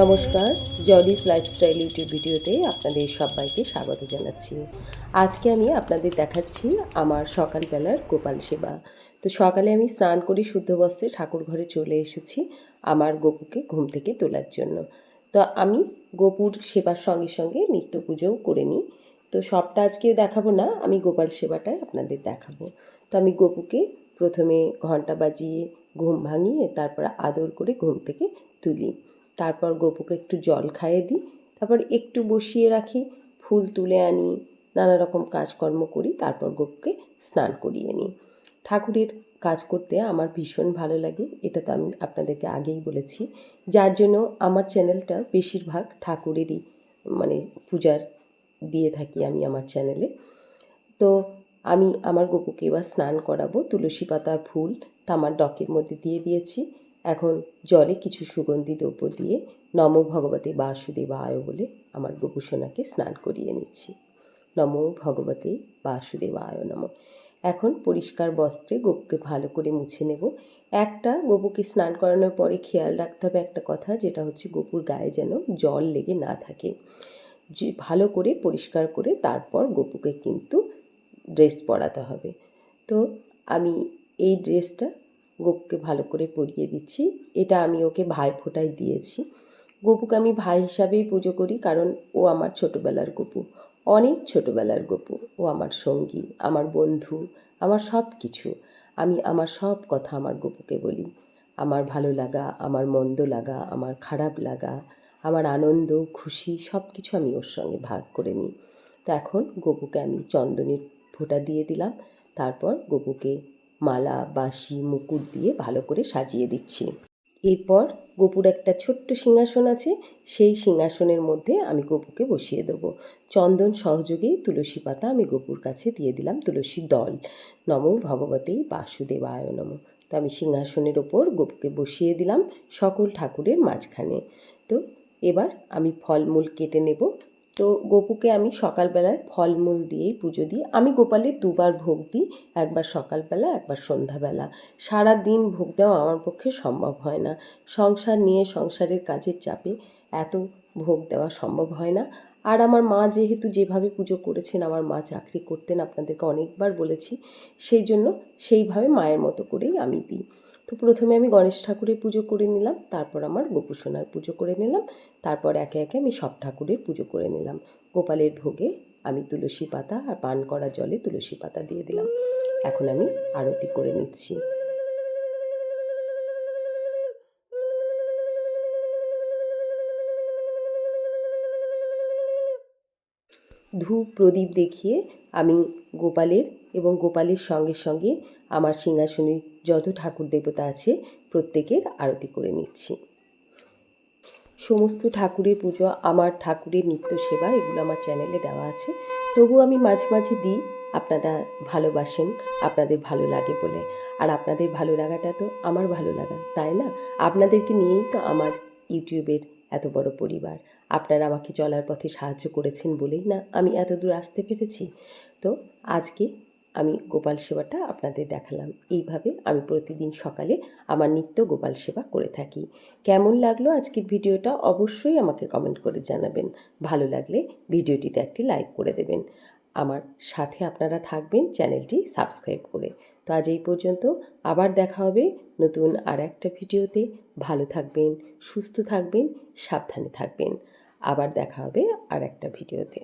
নমস্কার জলিস lifestyle YouTube ভিডিওতে আপনাদের সবাইকে স্বাগত জানাচ্ছি। আজকে আমি আপনাদের দেখাচ্ছি আমার সকালবেলার গোপাল সেবা। তো সকালে আমি স্নান করে শুদ্ধ বস্ত্রে ঠাকুর ঘরে চলে এসেছি আমার গপুকে ঘুম থেকে তোলার জন্য। তো আমি গোপুর সেবার সঙ্গে সঙ্গে নিত্য পুজোও করে নিই। তো সবটা আজকে দেখাবো না, আমি গোপাল সেবাটাই আপনাদের দেখাবো। তো আমি গপুকে প্রথমে ঘণ্টা বাজিয়ে ঘুম ভাঙিয়ে তারপর আদর করে ঘুম থেকে তুলি। তারপর গপুকে একটু জল খাইয়ে দিই, তারপর একটু বসিয়ে রাখি, ফুল তুলে আনি, নানা রকম কাজকর্ম করি, তারপর গপুকে স্নান করিয়ে নিই। ঠাকুরের কাজ করতে আমার ভীষণ ভালো লাগে, এটা তো আমি আপনাদেরকে আগেই বলেছি। যার জন্য আমার চ্যানেলটা বেশিরভাগ ঠাকুরেরই মানে পূজার দিয়ে থাকি আমি আমার চ্যানেলে। তো আমি আমার গপুকে এবার স্নান করাবো, তুলসী পাতা, ফুল, তামার ডকের মধ্যে দিয়ে দিয়েছি। এখন জলে কিছু সুগন্ধি দ্রব্য দিয়ে নম ভগবতে বাসুদেবায় বলে আমার গোপুসোনাকে স্নান করিয়ে নিচ্ছি। নম ভগবতে বাসুদেবায় নম। এখন পরিষ্কার বস্ত্রে গোপুকে ভালো করে মুছে নেব। একটা গোপুকে স্নান করানোর পরে খেয়াল রাখতে হবে একটা কথা, যেটা হচ্ছে গোপুর গায়ে যেন জল লেগে না থাকে। যে ভালো করে পরিষ্কার করে তারপর গোপুকে কিন্তু ড্রেস পরাতে হবে। তো আমি এই ড্রেসটা গোপুকে ভালো করে পরিয়ে দিচ্ছি। এটা আমি ওকে ভাই ফোঁটায় দিয়েছি। গপুকে আমি ভাই হিসাবেই পুজো করি কারণ ও আমার ছোটোবেলার গপু। অনেক ছোটোবেলার গপু। ও আমার সঙ্গী, আমার বন্ধু, আমার সব কিছু আমি আমার সব কথা আমার গপুকে বলি। আমার ভালো লাগা, আমার মন্দ লাগা, আমার খারাপ লাগা, আমার আনন্দ, খুশি সব কিছু আমি ওর সঙ্গে ভাগ করে নিই। তো এখন গপুকে আমি চন্দনের ফোঁটা দিয়ে দিলাম। তারপর গপুকে মালা, বাঁশি, মুকুট দিয়ে ভালো করে সাজিয়ে দিচ্ছি। এরপর গোপুর একটা ছোট্ট সিংহাসন আছে, সেই সিংহাসনের মধ্যে আমি গপুকে বসিয়ে দেবো। চন্দন সহযোগেই তুলসী পাতা আমি গপুর কাছে দিয়ে দিলাম তুলসী দল। নম ভগবতেই বাসুদেবায় নম। তো আমি সিংহাসনের ওপর গপুকে বসিয়ে দিলাম সকল ঠাকুরের মাঝখানে। তো এবার আমি ফলমূল কেটে নেব। তো গোপুকে আমি সকালবেলায় ফলমূল দিয়েই পুজো দিই। আমি গোপালের দুবার ভোগ দিই, একবার সকালবেলা, একবার সন্ধ্যাবেলা। সারা দিন ভোগ দেওয়া আমার পক্ষে সম্ভব হয় না। সংসার নিয়ে সংসারের কাজের চাপে এত ভোগ দেওয়া সম্ভব হয় না। আর আমার মা যেহেতু যেভাবে পুজো করেছেন, আমার মা চাকরি করতেন আপনাদেরকে অনেকবার বলেছি, সেই জন্য সেইভাবে মায়ের মতো করেই আমি দিই। তো প্রথমে আমি গণেশ ঠাকুরের পুজো করে নিলাম, তারপর আমার গোপুসোনার পুজো করে নিলাম, তারপর একে একে আমি সব ঠাকুরের পুজো করে নিলাম। গোপালের ভোগে আমি তুলসী পাতা আর পান করা জলে তুলসী পাতা দিয়ে দিলাম। এখন আমি আরতি করে নিচ্ছি। ধূপ প্রদীপ দেখিয়ে আমি গোপালের এবং গোপালের সঙ্গে সঙ্গে আমার সিংহাসনে যত ঠাকুর দেবতা আছে প্রত্যেকের আরতি করে নিচ্ছি। সমস্ত ঠাকুরের পুজো, আমার ঠাকুরের নিত্য সেবা এগুলো আমার চ্যানেলে দেওয়া আছে। তবু আমি মাঝে মাঝে দিই, আপনারা ভালোবাসেন, আপনাদের ভালো লাগে বলে। আর আপনাদের ভালো লাগাটা তো আমার ভালো লাগা, তাই না? আপনাদেরকে নিয়েই তো আমার ইউটিউবের এত বড় পরিবার। আপনারা আমাকে চলার পথে সাহায্য করেছেন বলেই না আমি এত দূর আসতে পেরেছি? তো আজকে আমি গোপাল সেবাটা আপনাদের দেখালাম। এইভাবে আমি প্রতিদিন সকালে আমার নিত্য গোপাল সেবা করে থাকি। কেমন লাগল আজকের ভিডিওটা অবশ্যই আমাকে কমেন্ট করে জানাবেন। ভালো লাগলে ভিডিওটিতে একটি লাইক করে দেবেন। আমার সাথে আপনারা থাকবেন চ্যানেলটি সাবস্ক্রাইব করে। তো আজ এই পর্যন্ত আবার দেখা হবে নতুন আর একটা ভিডিওতে। ভালো থাকবেন, সুস্থ থাকবেন, সাবধানে থাকবেন। আবার দেখা হবে আর একটা ভিডিওতে।